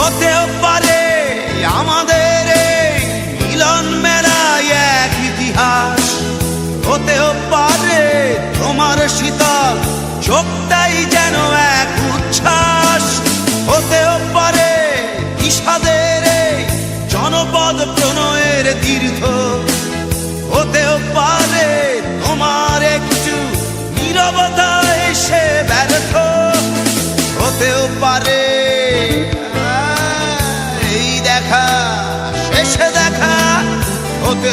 হতেও পারে আমাদের মিলন মেলায় এক ইতিহাস। হতেও পারে তোমার শীতল চোখটাই যেন এক উচ্ছ্বাস। হতেও পারে এই জনপদ প্রণয়ের তীর্থ